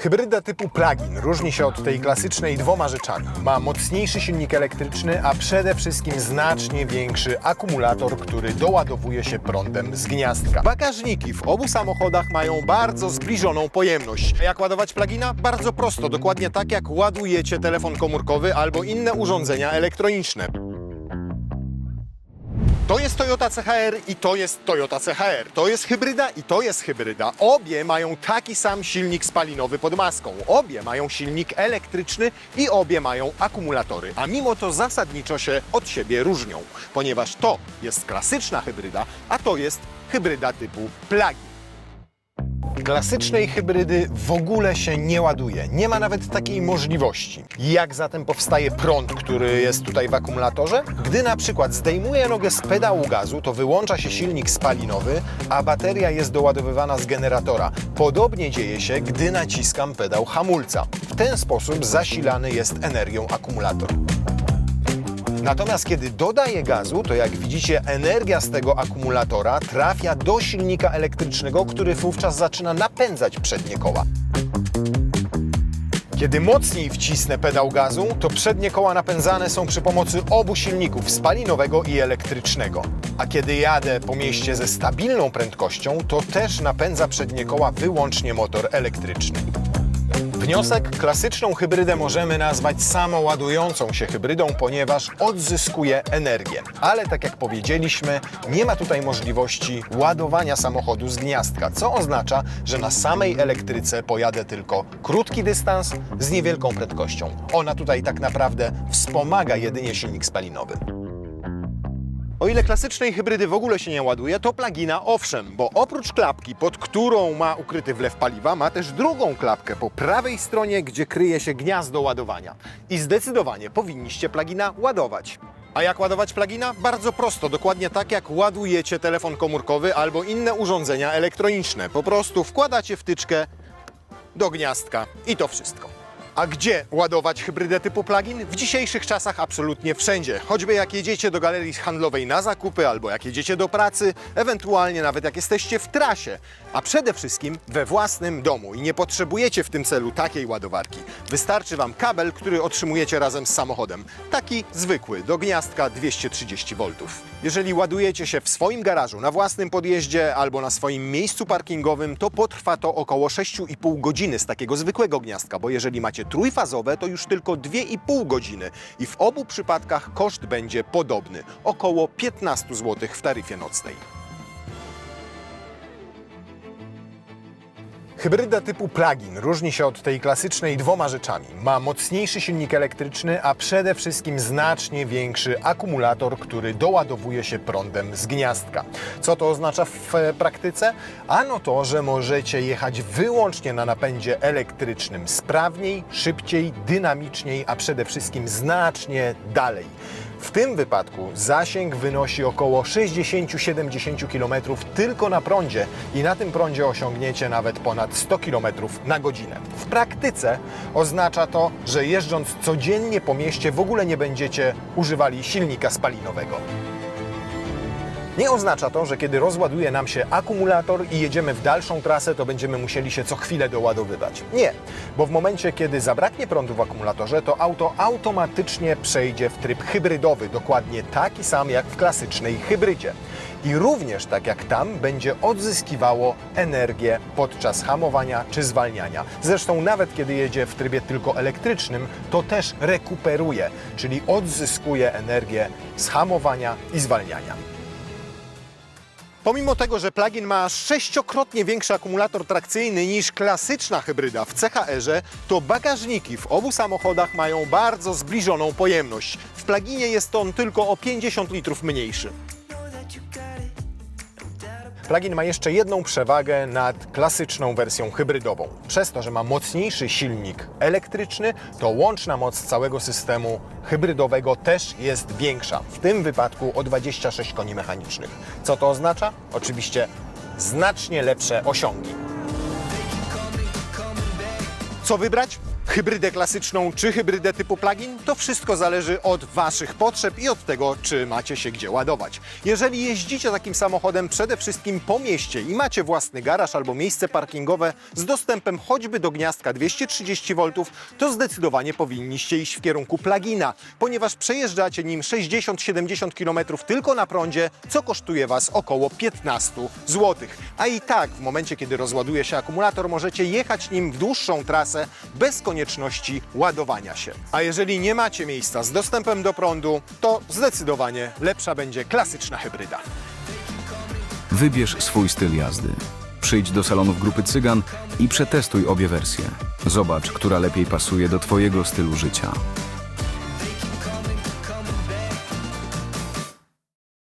Hybryda typu plug-in różni się od tej klasycznej dwoma rzeczami. Ma mocniejszy silnik elektryczny, a przede wszystkim znacznie większy akumulator, który doładowuje się prądem z gniazdka. Bagażniki w obu samochodach mają bardzo zbliżoną pojemność. Jak ładować plugina? Bardzo prosto, dokładnie tak jak ładujecie telefon komórkowy albo inne urządzenia elektroniczne. To jest Toyota CHR i to jest Toyota CHR. To jest hybryda i to jest hybryda. Obie mają taki sam silnik spalinowy pod maską. Obie mają silnik elektryczny i obie mają akumulatory. A mimo to zasadniczo się od siebie różnią, ponieważ to jest klasyczna hybryda, a to jest hybryda typu plug-in. Klasycznej hybrydy w ogóle się nie ładuje. Nie ma nawet takiej możliwości. Jak zatem powstaje prąd, który jest tutaj w akumulatorze? Gdy na przykład zdejmuję nogę z pedału gazu, to wyłącza się silnik spalinowy, a bateria jest doładowywana z generatora. Podobnie dzieje się, gdy naciskam pedał hamulca. W ten sposób zasilany jest energią akumulator. Natomiast kiedy dodaję gazu, to jak widzicie, energia z tego akumulatora trafia do silnika elektrycznego, który wówczas zaczyna napędzać przednie koła. Kiedy mocniej wcisnę pedał gazu, to przednie koła napędzane są przy pomocy obu silników spalinowego i elektrycznego. A kiedy jadę po mieście ze stabilną prędkością, to też napędza przednie koła wyłącznie motor elektryczny. Wniosek klasyczną hybrydę możemy nazwać samoładującą się hybrydą, ponieważ odzyskuje energię. Ale tak jak powiedzieliśmy, nie ma tutaj możliwości ładowania samochodu z gniazdka, co oznacza, że na samej elektryce pojadę tylko krótki dystans z niewielką prędkością. Ona tutaj tak naprawdę wspomaga jedynie silnik spalinowy. O ile klasycznej hybrydy w ogóle się nie ładuje, to plugina owszem, bo oprócz klapki, pod którą ma ukryty wlew paliwa, ma też drugą klapkę po prawej stronie, gdzie kryje się gniazdo ładowania. I zdecydowanie powinniście plugina ładować. A jak ładować plugina? Bardzo prosto, dokładnie tak jak ładujecie telefon komórkowy albo inne urządzenia elektroniczne. Po prostu wkładacie wtyczkę do gniazdka i to wszystko. A gdzie ładować hybrydę typu plug-in? W dzisiejszych czasach absolutnie wszędzie. Choćby jak jedziecie do galerii handlowej na zakupy, albo jak jedziecie do pracy, ewentualnie nawet jak jesteście w trasie. A przede wszystkim we własnym domu i nie potrzebujecie w tym celu takiej ładowarki. Wystarczy Wam kabel, który otrzymujecie razem z samochodem. Taki zwykły, do gniazdka 230 V. Jeżeli ładujecie się w swoim garażu, na własnym podjeździe albo na swoim miejscu parkingowym, to potrwa to około 6,5 godziny z takiego zwykłego gniazdka, bo jeżeli macie trójfazowe, to już tylko 2,5 godziny i w obu przypadkach koszt będzie podobny, około 15 zł w taryfie nocnej. Hybryda typu plug-in różni się od tej klasycznej dwoma rzeczami. Ma mocniejszy silnik elektryczny, a przede wszystkim znacznie większy akumulator, który doładowuje się prądem z gniazdka. Co to oznacza w e, praktyce? Ano to, że możecie jechać wyłącznie na napędzie elektrycznym sprawniej, szybciej, dynamiczniej, a przede wszystkim znacznie dalej. W tym wypadku zasięg wynosi około 60-70 km tylko na prądzie i na tym prądzie osiągniecie nawet ponad 100 km na godzinę. W praktyce oznacza to, że jeżdżąc codziennie po mieście w ogóle nie będziecie używali silnika spalinowego. Nie oznacza to, że kiedy rozładuje nam się akumulator i jedziemy w dalszą trasę, to będziemy musieli się co chwilę doładowywać. Nie, bo w momencie, kiedy zabraknie prądu w akumulatorze, to auto automatycznie przejdzie w tryb hybrydowy, dokładnie taki sam jak w klasycznej hybrydzie. I również tak jak tam będzie odzyskiwało energię podczas hamowania czy zwalniania. Zresztą nawet kiedy jedzie w trybie tylko elektrycznym, to też rekuperuje, czyli odzyskuje energię z hamowania i zwalniania. Pomimo tego, że plug-in ma sześciokrotnie większy akumulator trakcyjny niż klasyczna hybryda w CHR-ze, to bagażniki w obu samochodach mają bardzo zbliżoną pojemność. W pluginie jest on tylko o 50 litrów mniejszy. Plugin ma jeszcze jedną przewagę nad klasyczną wersją hybrydową. Przez to, że ma mocniejszy silnik elektryczny, to łączna moc całego systemu hybrydowego też jest większa. W tym wypadku o 26 koni mechanicznych. Co to oznacza? Oczywiście znacznie lepsze osiągi. Co wybrać? Hybrydę klasyczną czy hybrydę typu plug-in? To wszystko zależy od Waszych potrzeb i od tego, czy macie się gdzie ładować. Jeżeli jeździcie takim samochodem przede wszystkim po mieście i macie własny garaż albo miejsce parkingowe z dostępem choćby do gniazdka 230 V, to zdecydowanie powinniście iść w kierunku plugina, ponieważ przejeżdżacie nim 60-70 km tylko na prądzie, co kosztuje Was około 15 zł. A i tak w momencie, kiedy rozładuje się akumulator, możecie jechać nim w dłuższą trasę bez konieczności ładowania się. A jeżeli nie macie miejsca z dostępem do prądu, to zdecydowanie lepsza będzie klasyczna hybryda. Wybierz swój styl jazdy. Przyjdź do salonów grupy Cygan i przetestuj obie wersje. Zobacz, która lepiej pasuje do Twojego stylu życia.